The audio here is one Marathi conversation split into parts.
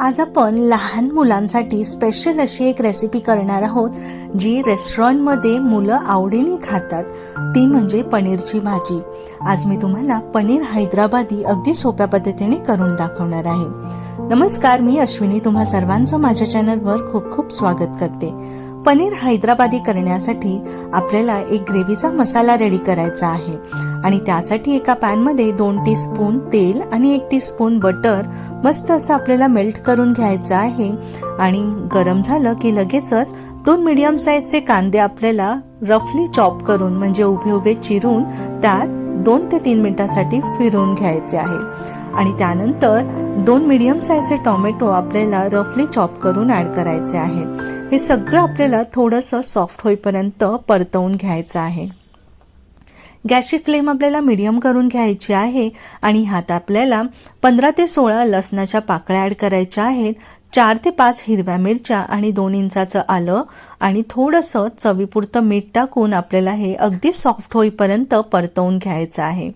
आज आपण लहान मुलांसाठी स्पेशल अशी एक रेसिपी करणार आहोत जी रेस्टॉरंटमध्ये मुलं आवडीने खातात. ती म्हणजे पनीरची भाजी. आज मी तुम्हाला पनीर हैदराबादी अगदी सोप्या पद्धतीने करून दाखवणार आहे. नमस्कार मी अश्विनी. तुम्हा सर्वांचं माझ्या चॅनलवर खूप खूप स्वागत करते. पनीर हैदराबादी करण्यासाठी आपल्याला एक ग्रेव्हीचा मसाला रेडी करायचा आहे. आणि त्यासाठी एका पॅनमध्ये दोन टीस्पून तेल आणि एक टीस्पून बटर मस्त असं आपल्याला मेल्ट करून घ्यायचं आहे. आणि गरम झालं की लगेचच दोन मीडियम साईजचे कांदे आपल्याला रफली चॉप करून म्हणजे उभे उभे चिरून त्यात दोन ते तीन मिनिटासाठी फिरवून घ्यायचे आहे. आणि त्यानंतर दोन मीडियम साईजचे टोमॅटो आपल्याला रफली चॉप करून ॲड करायचे आहेत हे सगळं आपल्याला थोडंसं सॉफ्ट होईपर्यंत परतवून घ्यायचं आहे. गॅसची फ्लेम आपल्याला मिडियम करून घ्यायची आहे आणि ह्यात आपल्याला पंधरा ते सोळा लसणाच्या पाकळ्या ॲड करायच्या आहेत. चार ते पाच हिरव्या मिरच्या आणि दोन इंचाचं आलं आणि थोडंसं चवीपुरतं मीठ टाकून आपल्याला हे अगदी सॉफ्ट होईपर्यंत परतवून घ्यायचं आहे.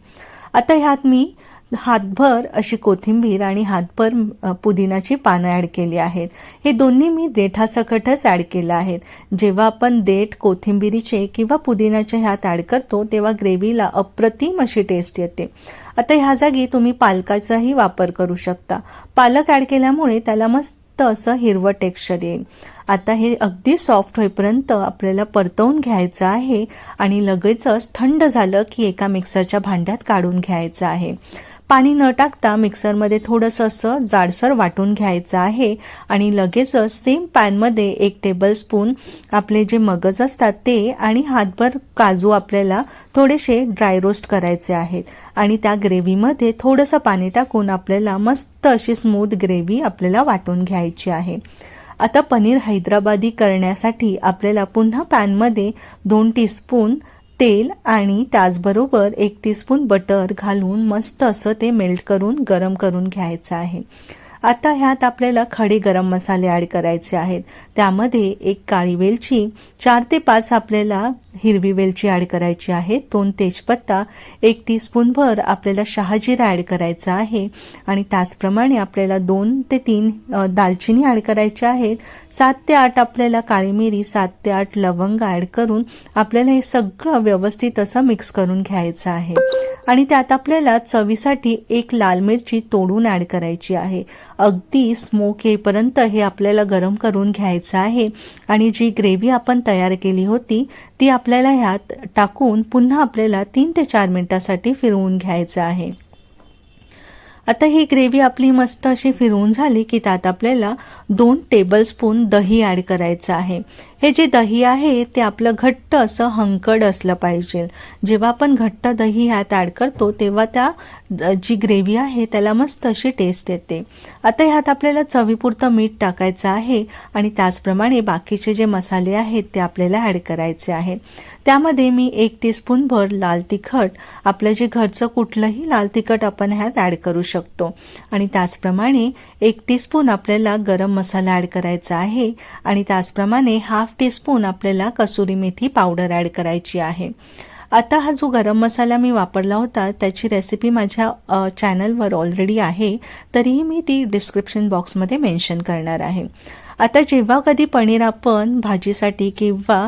आता ह्यात मी हातभर अशी कोथिंबीर आणि हातभर पुदिनाची पानं ॲड केली आहेत. हे दोन्ही मी देठासकटच ॲड केलं आहेत. जेव्हा आपण देठ कोथिंबीरीचे किंवा पुदिनाचे ह्यात ॲड करतो तेव्हा ग्रेव्हीला अप्रतिम अशी टेस्ट येते. आता ह्या जागी तुम्ही पालकाचाही वापर करू शकता. पालक ॲड केल्यामुळे त्याला मस्त असं हिरवं टेक्स्चर येईल. आता हे अगदी सॉफ्ट होईपर्यंत आपल्याला परतवून घ्यायचं आहे आणि लगेचच थंड झालं की एका मिक्सरच्या भांड्यात काढून घ्यायचं आहे. पाणी न टाकता मिक्सरमध्ये थोडंसं असं जाडसर वाटून घ्यायचं आहे आणि लगेचच सेम पॅनमध्ये एक टेबलस्पून आपले जे मगज असतात ते आणि हातभर काजू आपल्याला थोडेसे ड्राय रोस्ट करायचे आहेत. आणि त्या ग्रेव्हीमध्ये थोडंसं पाणी टाकून आपल्याला मस्त अशी स्मूथ ग्रेव्ही आपल्याला वाटून घ्यायची आहे. आता पनीर हैदराबादी करण्यासाठी आपल्याला पुन्हा पॅनमध्ये दोन टीस्पून तेल आणि त्याचबरोबर एक टीस्पून बटर घालून मस्त असं ते मेल्ट करून गरम करून घ्यायचं आहे. आता ह्यात आपल्याला खडे गरम मसाले ॲड करायचे आहेत. त्यामध्ये एक काळी वेलची चार ते पाच आपल्याला हिरवी वेलची ॲड करायची आहे. दोन तेजपत्ता एक टीस्पूनभर आपल्याला शहाजिरा ॲड करायचा आहे. आणि त्याचप्रमाणे आपल्याला दोन ते तीन दालचिनी ॲड करायच्या आहेत. सात ते आठ आपल्याला काळी मिरी सात ते आठ लवंग ॲड करून आपल्याला हे सगळं व्यवस्थित असं मिक्स करून घ्यायचं आहे. आणि त्यात आपल्याला चवीसाठी एक लाल मिरची तोडून ॲड करायची आहे. अगदी स्मोक येईपर्यंत हे आपल्याला गरम करून घ्यायचं आहे. आणि जी ग्रेव्ही आपण तयार केली होती ती आपल्याला ह्यात टाकून पुन्हा आपल्याला तीन ते चार मिनिटासाठी फिरवून घ्यायचं आहे. आता ही ग्रेव्ही आपली मस्त अशी फिरवून झाली की त्यात आपल्याला दोन टेबलस्पून दही ॲड करायचं आहे. हे जे दही आहे ते आपलं घट्ट असं हंकड असलं पाहिजे. जेव्हा आपण घट्ट दही ह्यात ॲड करतो तेव्हा त्या जी ग्रेव्ही आहे त्याला मस्त अशी टेस्ट येते. आता ह्यात आपल्याला चवीपुरतं मीठ टाकायचं आहे आणि त्याचप्रमाणे बाकीचे जे मसाले आहेत ते आपल्याला ॲड करायचे आहे. त्यामध्ये मी एक टीस्पूनभर लाल तिखट आपलं जे घरचं कुठलंही लाल तिखट आपण ह्यात ॲड करू शकतो. आणि त्याचप्रमाणे एक टीस्पून आपल्याला गरम मसाला ॲड करायचा आहे आणि त्याचप्रमाणे हाफ टीस्पून आपल्याला कसुरी मेथी पावडर ॲड करायची आहे. आता हा जो गरम मसाला मी वापरला होता त्याची रेसिपी माझ्या चॅनलवर ऑलरेडी आहे तरीही मी ती डिस्क्रिप्शन बॉक्समध्ये मेन्शन करणार आहे. आता जेव्हा कधी पनीर आपण भाजीसाठी किंवा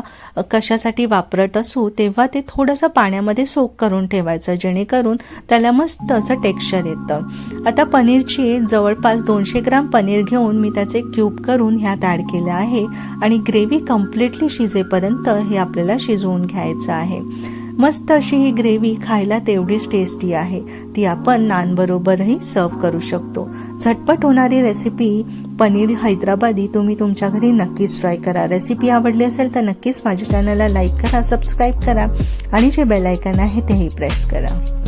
कशासाठी वापरत असू तेव्हा ते थोडंसं पाण्यामध्ये सोक करून ठेवायचं जेणेकरून त्याला मस्त असं टेक्स्चर येतं. आता पनीरची जवळपास दोनशे ग्राम पनीर घेऊन मी त्याचे क्यूब करून ह्यात ॲड केलं आहे आणि ग्रेव्ही कम्प्लिटली शिजेपर्यंत हे आपल्याला शिजवून घ्यायचं आहे. मस्त अशी ही ग्रेव्ही खायला तेवढीच टेस्टी आहे. ती आपण नानबरोबरही सर्व करू शकतो. झटपट होणारी रेसिपी पनीर हैदराबादी तुम्ही तुम्ही तुमच्या घरी नक्कीच ट्राय करा. रेसिपी आवडली असेल तर नक्कीच माझ्या चॅनलला लाईक करा सबस्क्राईब करा आणि जे बेल आयकन आहे तेही प्रेस करा.